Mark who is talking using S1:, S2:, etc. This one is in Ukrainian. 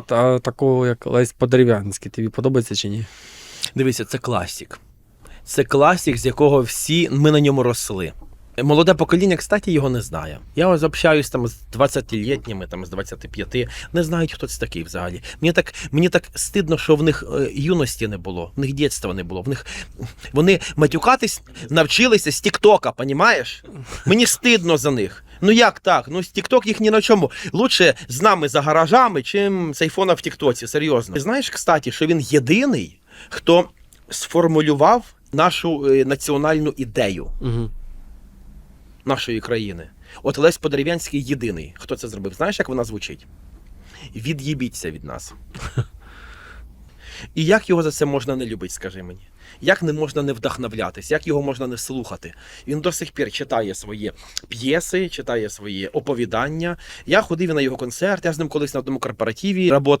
S1: та, такого, як Лесь Подерев'янський, тобі подобається чи ні?
S2: Дивіться, це класік. Це класік, з якого всі ми на ньому росли. Молоде покоління, кстати, його не знає. Я ось общаюсь там з 20-літніми, там з 25, не знають, хто це такий взагалі. Мені так, мені так стидно, що в них е, юності не було, в них дитинства не було. В них вони матюкатись навчилися з Тіктока, понімаєш? Мені стидно за них. Ну як так? Ну, Тікток їх ні на чому. Лучше з нами за гаражами, чим з айфона в Тіктоці. Серйозно. Ти знаєш, кстати, що він єдиний, хто сформулював нашу е, національну ідею
S1: Угу.
S2: нашої країни. От Лесь Подерев'янський єдиний. Хто це зробив? Знаєш, як вона звучить? Від'їбіться від нас. І як його за це можна не любити, скажи мені? Як не можна не вдохновлятись, як його можна не слухати? Він до сих пір читає свої п'єси, читає свої оповідання. Я ходив на його концерт, я з ним колись на одному корпоративі працював.